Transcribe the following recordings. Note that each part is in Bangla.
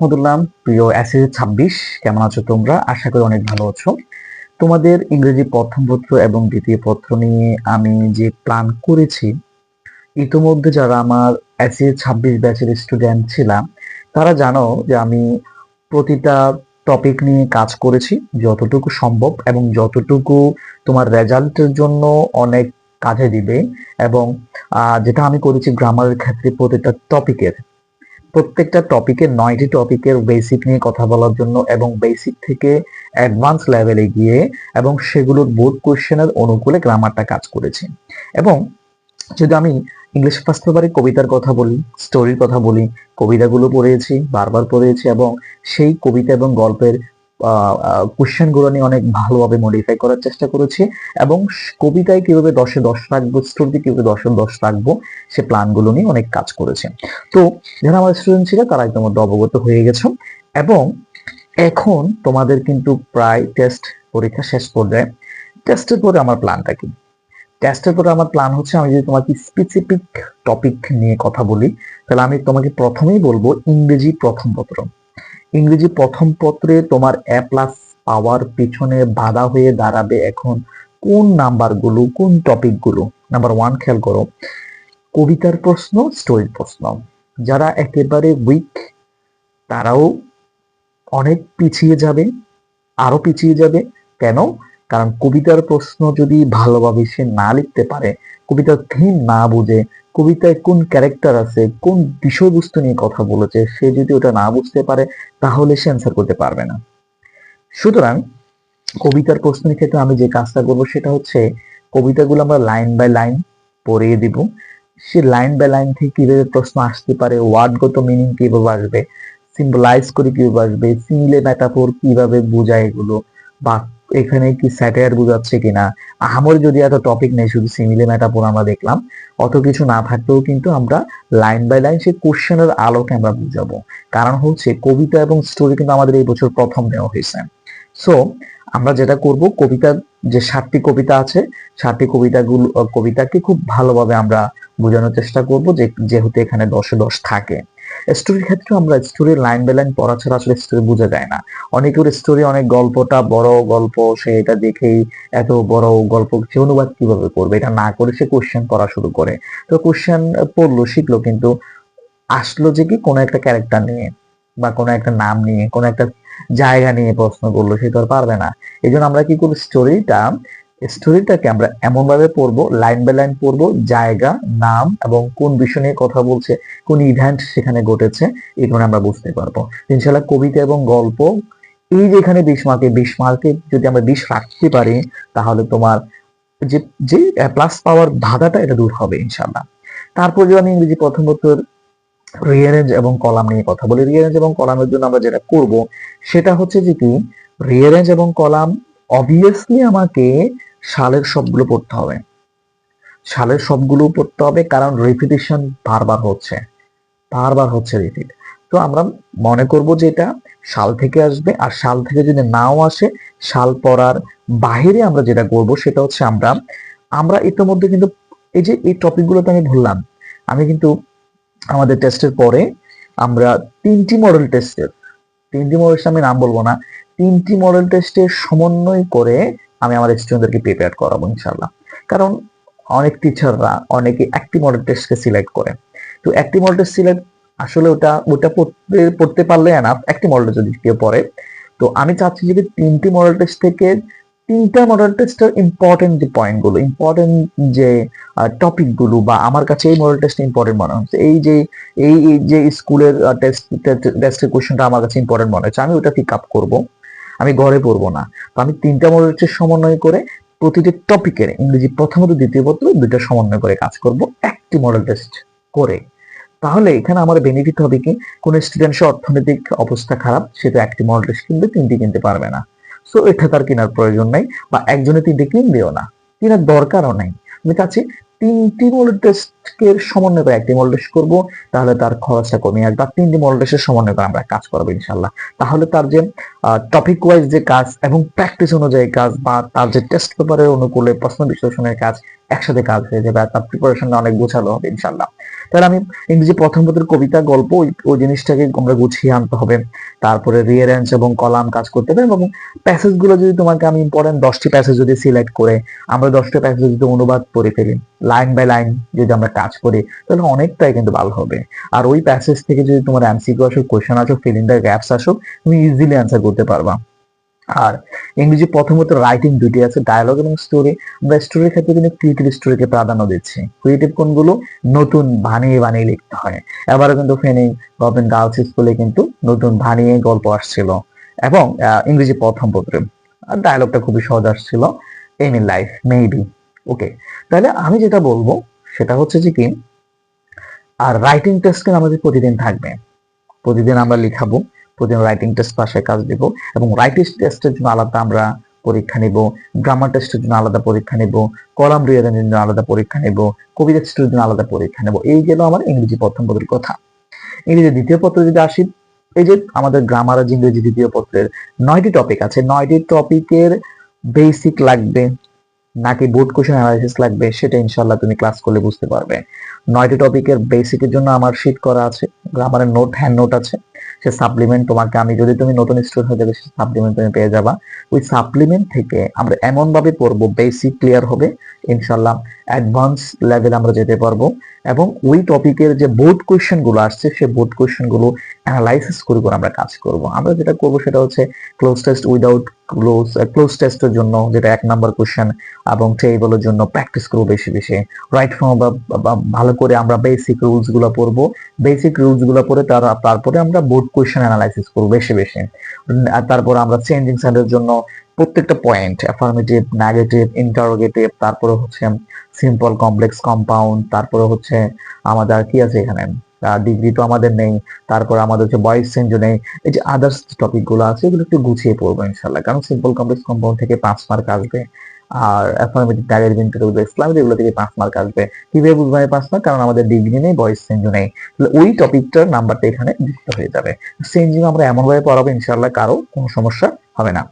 বদলাম প্রিয় অ্যাসিড ছাব্বিশ, কেমন আছো তোমরা? আশা করি অনেক ভালো আছো। তোমাদের ইংরেজি প্রথম পত্র এবং দ্বিতীয় পত্র নিয়ে আমি যে প্ল্যান করেছি, ইতোমধ্যে যারা আমার অ্যাসিড ছাব্বিশ ব্যাচের স্টুডেন্ট ছিলাম, তারা জানো যে আমি প্রতিটা টপিক নিয়ে কাজ করেছি, যতটুকু সম্ভব এবং যতটুকু তোমার রেজাল্টের জন্য অনেক কাজে দিবে এবং যেটা আমি করেছি গ্রামারের ক্ষেত্রে প্রতিটা টপিকের প্রত্যেকটা টপিকে নয়টি টপিকের বেসিক নিয়ে কথা বলার জন্য এবং বেসিক থেকে অ্যাডভান্স লেভেলে গিয়ে এবং সেগুলোর বোর্ড কোয়েশ্চেনের অনুকূলে গ্রামারটা কাজ করেছি। এবং যদি আমি ইংলিশ ফার্স্ট পেপারে কবিতার কথা বলি স্টোরির কথা বলি, কবিতাগুলো পড়েছি, বারবার পড়েছি এবং সেই কবিতা এবং গল্পের কোশ্চেনগুলো নিয়ে অনেক ভালোভাবে মডিফাই করার চেষ্টা করেছি এবং কবিতায় কীভাবে দশে দশ রাখব স্টোরিতে কীভাবে দশে দশ রাখব, সে প্ল্যানগুলো নিয়ে অনেক কাজ করেছে। তো, যারা আমার স্টুডেন্ট ছিল, তারা ইতিমধ্যে অবগত হয়ে গেছে। এবং এখন তোমাদের কিন্তু প্রায় টেস্ট পরীক্ষা শেষ পর্যায়ে। টেস্টের পরে আমার প্ল্যানটা কি? টেস্টের পরে আমার প্ল্যান হচ্ছে, আমি যদি তোমাকে স্পেসিফিক টপিক নিয়ে কথা বলি, তাহলে আমি তোমাকে প্রথমেই বলব ইংরেজি প্রথম পত্র। ইংরেজি প্রথম পত্রে তোমার এ প্লাস পাওয়ার পিছনে বাধা হয়ে দাঁড়াবে এখন কোন নাম্বারগুলো কোন টপিকগুলো নাম্বার ওয়ান খেয়াল করো। কবিতার প্রশ্ন স্টোরির প্রশ্ন। যারা একেবারে উইক তারাও অনেক পিছিয়ে যাবে, আরও পিছিয়ে যাবে। কেন? কারণ কবিতার প্রশ্ন যদি ভালোভাবে সে না লিখতে পারে, কবিতার থিম না বুঝে কবিতায় কোন ক্যারেক্টার আছে, কোন বিষয়বস্তু নিয়ে কথা বলেছে, সে যদি ওটা না বুঝতে পারে, তাহলে সে অ্যান্সার করতে পারবে না। সুতরাং কবিতার প্রশ্নের ক্ষেত্রে আমি যে কাজটা করব সেটা হচ্ছে, কবিতাগুলো আমরা লাইন বাই লাইন পড়িয়ে দিব। সে লাইন বাই লাইন থেকে কীভাবে প্রশ্ন আসতে পারে ওয়ার্ডগত মিনিং কীভাবে আসবে সিম্বলাইজ করে কীভাবে আসবে সিমিলে মেটাফোর কীভাবে বোঝায় এগুলো, বা এখানে কি স্যাটায়ার বোঝাচ্ছে কিনা? আমার যদি এত টপিক নেই, শুধু সিমিলে মেটাফোর আমরা দেখলাম, অত কিছু না থাকলেও কিন্তু আমরা লাইন বাই লাইন সেই কোশ্চেনের আলোকে আমরা বুঝাবো। কারণ হচ্ছে কবিতা এবং স্টোরি কিন্তু আমাদের এই বছর প্রথম দেওয়া হয়েছে। সো আমরা যেটা করব, কবিতার যে সাতটি কবিতা আছে, সাতটি কবিতাগুলো, কবিতাকে খুব ভালোভাবে আমরা বোঝানোর চেষ্টা করব যে, যেহেতু এখানে দশে দশ থাকে। স্টোরির ক্ষেত্রে আমরা স্টোরির লাইন বাই লাইন পড়া ছাড়া আসলে স্টোরি বোঝা যায় না। অনেকের স্টোরি অনেক গল্পটা বড় গল্প, সে এটা দেখেই এত বড় গল্প সে অনুবাদ কীভাবে করবে? এটা না করে সে কোশ্চেন পড়া শুরু করে। তো কোশ্চেন পড়ল, শিখলো, কিন্তু আসলো যে কি কোনো একটা ক্যারেক্টার নিয়ে বা কোনো একটা নাম নিয়ে, কোনো একটা জায়গা নিয়ে প্রশ্ন করল, সে তো আর পারবে না। এই জন্য আমরা কি করব স্টোরিটা স্টোরিটাকে আমরা এমন ভাবে পড়ব লাইন বাই লাইন পড়ব, জায়গা, নাম এবং কোন বিষয় নিয়ে কথা বলছে, কোন ইভেন্ট সেখানে ঘটেছে, এগুলো আমরা বুঝতে পারব। ইনশাল্লাহ কবিতা এবং গল্প, এই যেখানে বিশ মার্কে বিশ মার্কে যদি আমরা বিশ রাখতে পারি, তাহলে তোমার যে যে প্লাস পাওয়ার ধাঁধাটা এটা দূর হবে ইনশাল্লাহ তারপর যদি আমি ইংরেজি প্রথম বছর রিয়ারেঞ্জ এবং কলাম নিয়ে কথা বলি। রিয়ারেঞ্জ এবং কলামের জন্য আমরা যেটা করব, সেটা হচ্ছে যে কি? রিয়ারেঞ্জ এবং কলাম অবভিয়াসলি আমাকে সালের সবগুলো পড়তে হবে। সালের সবগুলো পড়তে হবে কারণ রিপিটিশন বারবার হচ্ছে। বারবার হচ্ছে রিপিট তো আমরা মনে করব যে এটা সাল থেকে আসবে আর সাল থেকে যদি নাও আসে, সাল পড়ার বাইরে আমরা যেটা করব সেটা হচ্ছে আমরা আমরা ইতিমধ্যে কিন্তু এই যে এই টপিকগুলো তো আমি বললাম, আমি কিন্তু আমাদের টেস্টের পরে আমরা তিনটি মডেল টেস্টের তিনটি মডেল আমি নাম বলব না, তিনটি মডেল টেস্টের সমন্বয় করে আমি আমার স্টুডেন্টদেরকে প্রিপেয়ার করাবো ইনশাল্লাহ কারণ অনেক টিচাররা অনেকে একটি মডেল টেস্টকে সিলেক্ট করে। তো একটি মডেল টেস্ট সিলেক্ট আসলে ওটা ওটা পড়তে পড়তে পারলে এনাফ একটি মডেল যদি কেউ পড়ে। তো আমি চাচ্ছি যে তিনটি মডেল টেস্ট থেকে তিনটা মডেল টেস্টের ইম্পর্টেন্ট যে পয়েন্টগুলো ইম্পর্টেন্ট যে টপিকগুলো বা আমার কাছে এই মডেল টেস্ট ইম্পর্টেন্ট মনে হচ্ছে, এই যে এই যে স্কুলের টেস্ট টেস্টের কোশ্চেনটা আমার কাছে ইম্পর্টেন্ট মনে হচ্ছে, আমি ওটা পিক আপ করব। আমি ঘরে পড়ব না। তো আমি তিনটা মডেল টেস্ট সমন্বয় করে প্রতিটি টপিকের ইংরেজি প্রথমত দ্বিতীয় পত্র দুইটা সমন্বয় করে কাজ করব, একটি মডেল টেস্ট করে। তাহলে এখানে আমার বেনিফিট হবে কি? কোন স্টুডেন্ট সে অর্থনৈতিক অবস্থা খারাপ, সে তো একটি মডেল টেস্ট কিনবে, তিনটি কিনতে পারবে না। সো এটা তার কেনার প্রয়োজন নাই বা একজনে তিনটে কিনবেও না। কেনার দরকারও নাই। আমি চাচ্ছি তিনটি টেস্ট এর সমন্বয় করে একটি মল টেস্ট করব, তাহলে তার খরচটা কমে আসবে। আর তিনটি মল টেস্টের সমন্বয় করে আমরা কাজ করব ইনশাল্লাহ তাহলে তার যে টপিক ওয়াইজ যে কাজ এবং প্র্যাকটিস অনুযায়ী কাজ বা তার যে টেস্ট পেপারের অনুকূলে প্রশ্ন বিশ্লেষণের কাজ একসাথে কাজ হয়ে যাবে, আর তার প্রিপারেশনটা অনেক গোছালো হবে ইনশাল্লাহ তাহলে আমি ইংরেজি প্রথম পত্রের কবিতা, গল্প, ওই জিনিসটাকে আমরা গুছিয়ে আনতে হবে। তারপরে রিয়ারেঞ্জ এবং কলাম কাজ করতে হবে এবং প্যাসেজগুলো যদি তোমাকে আমি ইম্পর্টেন্ট দশটি প্যাসেজ যদি সিলেক্ট করে, আমরা দশটি প্যাসেজ যদি অনুবাদ করে ফেলি লাইন বাই লাইন যদি আমরা কাজ করি, তাহলে অনেকটাই কিন্তু ভালো হবে। আর ওই প্যাসেজ থেকে যদি তোমার এমসিকিউ আসুক কোয়েশ্চেন আসুক ফিলিং দ্য গ্যাপস আসুক, তুমি ইজিলি অ্যান্সার করতে পারবা। আর ইংরেজি প্রথমত রাইটিং দুটি আছে ডায়ালগ এবং স্টোরি আমরা স্টোরির ক্ষেত্রে কিন্তু ক্রিয়েটিভ স্টোরিকে প্রাধান্য দিচ্ছি। ক্রিয়েটিভ কোনগুলো? নতুন বানিয়ে বানিয়ে লিখতে হয়। এবারও কিন্তু ফেনি গভর্নমেন্ট গার্লস স্কুলে কিন্তু নতুন বানিয়ে গল্প আসছিল। এবং ইংরেজি প্রথম পত্রে। আর ডায়ালগটা খুবই সহজ আসছিল। Aim in life maybe okay তাহলে আমি যেটা বলব, সেটা হচ্ছে যে কি? আর রাইটিং টেস্ট কিন্তু আমাদের প্রতিদিন থাকবে। প্রতিদিন আমরা লিখাবো। প্রতিদিন রাইটিং টেস্ট পাশে কাজ দেব এবং রাইটিং টেস্টের জন্য আলাদা আমরা পরীক্ষা নিব গ্রামার টেস্টের জন্য আলাদা পরীক্ষা নিব কলাম রিয়ারের জন্য আলাদা পরীক্ষা নিব কবিতা টেস্টের জন্য আলাদা পরীক্ষা নেব। এই গেল আমার ইংরেজি প্রথম পত্রের কথা। ইংরেজি দ্বিতীয় পত্র যদি আসি, এই যে আমাদের গ্রামার আর ইংরেজি দ্বিতীয় পত্রের নয়টি টপিক আছে। নয়টি টপিকের বেসিক লাগবে, নাকি বোর্ড কোশ্চেন অ্যানালাইসিস লাগবে, সেটা ইনশাল্লাহ তুমি ক্লাস করলে বুঝতে পারবে। নয়টি টপিকের বেসিকের জন্য আমার শিট করা আছে গ্রামারের নোট হ্যান্ড নোট আছে। সে সাপ্লিমেন্ট তোমাকে আমি, যদি তুমি নতুন স্টুডেন্ট হয়ে যাবে, সে সাপ্লিমেন্ট তুমি পেয়ে যাবা। ওই সাপ্লিমেন্ট থেকে আমরা এমন ভাবে পড়ব বেসিক ক্লিয়ার হবে ইনশাল্লাহ অ্যাডভান্স লেভেল আমরা যেতে পারব। এবং ওই টপিকের যে বোর্ড কোয়েশ্চেনগুলো আসছে, সে বোর্ড কোয়েশ্চেনগুলো অ্যানালাইসিস করে করে আমরা কাজ করব। আমরা যেটা করব সেটা হচ্ছে cloze test without cloze cloze টেস্টের জন্য, যেটা এক নাম্বার কোয়েশ্চেন এবং টেবলের জন্য প্র্যাকটিস করব বেশি বেশি। রাইট ফর্ম বা ভালো করে আমরা বেসিক রুলসগুলো পড়ব। বেসিক রুলসগুলো পড়ে তার, তারপরে আমরা বোর্ড কোয়েশ্চেন অ্যানালাইসিস করব বেশি বেশি। আর তারপর আমরা চেঞ্জিং সাইডের জন্য প্রত্যেকটা পয়েন্ট অ্যাফার্মেটিভ নেগেটিভ ইন্টারোগেটিভ তারপরে হচ্ছে সিম্পল কমপ্লেক্স কম্পাউন্ড তারপরে হচ্ছে আমাদের কি আছে এখানে? ডিগ্রি তো আমাদের নেই, তারপর আমাদের হচ্ছে বয়েস চেঞ্জও নেই, এই যে আদার্স টপিকগুলো আছে, এগুলো একটু গুছিয়ে পড়ব ইনশাল্লাহ কারণ সিম্পল কমপ্লেক্স কম্পাউন্ড থেকে পাঁচ মার্ক আসবে, আর অ্যাফার্মেটিভ নেগেটিভ ইন্টারোগেটিভ ইসলামিক এগুলো থেকে পাঁচ মার্ক আসবে। কীভাবে বুঝব পাঁচ মার্ক কারণ আমাদের ডিগ্রি নেই বয়েস চেঞ্জও নেই। তাহলে ওই টপিকটার নাম্বারটা এখানে যুক্ত হয়ে যাবে। চেঞ্জিং আমরা এমনভাবে পড়াবো ইনশাল্লাহ কারও কোনো সমস্যা হবে না।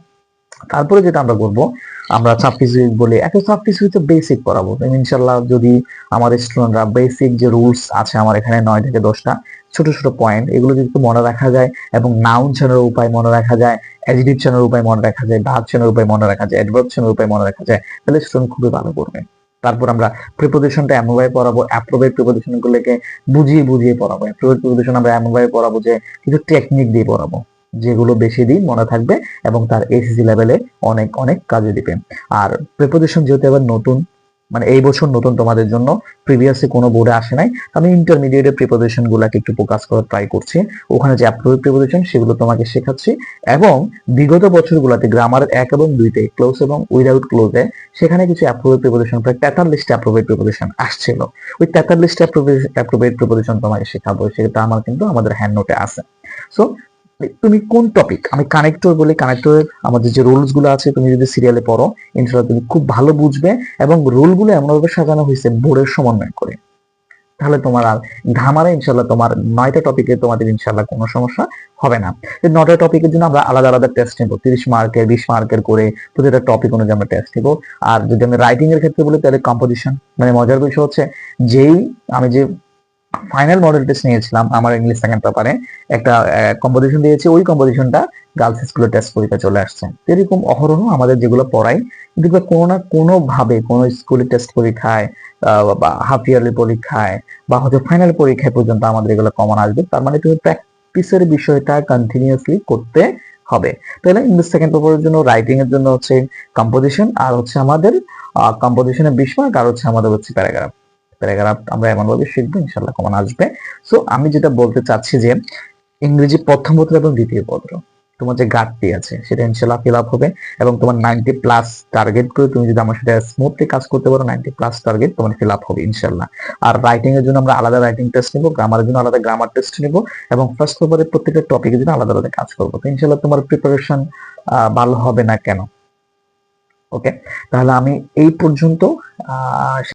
তারপরে যেটা আমরা করব, আমরা সাবফিজিক বলে একটা সাবফিজিক বেসিক পড়াবো। ইনশাল্লাহ যদি আমাদের স্টুডেন্টরা বেসিক যে রুলস আছে আমার এখানে নয় থেকে দশটা, ছোট ছোট পয়েন্ট এগুলো যদি একটু মনে রাখা যায় এবং নাউন চেনের উপায় মনে রাখা যায় অ্যাডিটিভ চেনের উপায় মনে রাখা যায় ভাগ চেনের উপায় মনে রাখা যায় অ্যাডভার্ব চেনের উপায় মনে রাখা যায়, তাহলে স্টুডেন্ট খুবই ভালো করবে। তারপর আমরা প্রিপোজিশনটা এমন ভাবে পড়াবো অ্যাপ্রোভেট প্রিপোজিশন গুলোকে বুঝিয়ে বুঝিয়ে পড়াবো। অ্যাপ্রোভেট প্রিপোজিশন আমরা এমন ভাবে পড়াবো যে কিছু টেকনিক দিয়ে পড়াবো। যেগুলো বেশি দিন মনে থাকবে এবং তার এসিসি লেভেলে অনেক অনেক কাজে দিবে। আর প্রিপোজিশন যেহেতু এবার নতুন মানে এই বছর নতুন তোমাদের জন্য প্রিভিয়াসে কোনো বোর্ডে আসে নাই আমি ইন্টারমিডিয়েটের প্রিপোজিশন গুলাকে একটু ফোকাস করার ট্রাই করছি। ওখানে যে অ্যাপ্রোভেট প্রিপোজিশন সেগুলো তোমাকে শেখাচ্ছি এবং বিগত বছরগুলোতে গ্রামার এক এবং দুইতে ক্লোজ এবং উইদাউট ক্লোজে সেখানে কিছু অ্যাপ্রোভেট প্রিপোজিশন প্রায় তেতাল্লিশটা অ্যাপ্রোভেট প্রিপোজিশন আসছিল। ওই তেতাল্লিশটা অ্যাপ্রোভেট প্রিপোজিশন তোমাকে শেখাবো, সেটা আমার কিন্তু আমাদের হ্যান্ড নোটে আছে। সো তুমি কোন টপিক আমি কানেক্টর বলি কানেক্টরের আমাদের যে রুলসগুলো আছে, তুমি যদি সিরিয়ালে পড়ো ইনশাল্লাহ তুমি খুব ভালো বুঝবে এবং রুলগুলো এমনভাবে সাজানো হয়েছে বোর্ডের সমন্বয় করে। তাহলে তোমার আর ঘামারে ইনশাল্লাহ তোমার নয়টা টপিকে তোমাদের ইনশাল্লাহ কোনো সমস্যা হবে না। নয়টা টপিকের জন্য আমরা আলাদা আলাদা টেস্ট নেব, তিরিশ মার্কের বিশ মার্কের করে প্রতিটা টপিক অনুযায়ী আমরা টেস্ট নেব। আর যদি আমি রাইটিং এর ক্ষেত্রে বলি, তাহলে কম্পোজিশন মানে মজার বিষয় হচ্ছে, যেই আমি যে ফাইনাল মডেল টেস্ট নিয়েছিলাম আমার ইংলিশ সেকেন্ড পেপারে একটা কম্পোজিশন দিয়েছি, ওই কম্পোজিশনটা গার্লস স্কুলের টেস্ট পরীক্ষা চলে আসছে। এরকম অহরহ আমাদের যেগুলো পড়াই দেখবে কোনো না কোনো ভাবে কোনো স্কুলের টেস্ট পরীক্ষায় বা হাফ ইয়ারলি পরীক্ষায়, বা হয়তো ফাইনাল পরীক্ষায় পর্যন্ত আমাদের এগুলো কমন আসবে। তার মানে তুমি প্র্যাকটিসের বিষয়টা কন্টিনিউসলি করতে হবে। তাহলে ইংলিশ সেকেন্ড পেপারের জন্য রাইটিং এর জন্য হচ্ছে কম্পোজিশন আর হচ্ছে আমাদের কম্পোজিশনের বিশ মার্ক আর হচ্ছে আমাদের হচ্ছে প্যারাগ্রাফ প্যারাগ্রাফ আমরা এমন ভাবে শিখব ইনশাল্লাহ কমন আসবে। সো আমি যেটা বলতে চাচ্ছি যে, ইংরেজি প্রথম পত্র এবং দ্বিতীয় পত্র, তোমার যে ঘাটতি আছে, সেটা ইনশাল্লাহ ফিল আপ হবে এবং তোমার নাইনটি প্লাস টার্গেট করে তুমি যদি আমার সাথে স্মুথলি কাজ করতে পারো নাইনটি প্লাস টার্গেট তোমার ফিল আপ হবে ইনশাল্লাহ আর রাইটিং এর জন্য আমরা আলাদা রাইটিং টেস্ট নিবো গ্রামারের জন্য আলাদা গ্রামার টেস্ট নিবো এবং ফার্স্ট পেপারের প্রত্যেকটা টপিকের জন্য আলাদা আলাদা কাজ করব। তো ইনশাল্লাহ তোমার প্রিপারেশন ভালো হবে না কেন? ওকে তাহলে আমি এই পর্যন্ত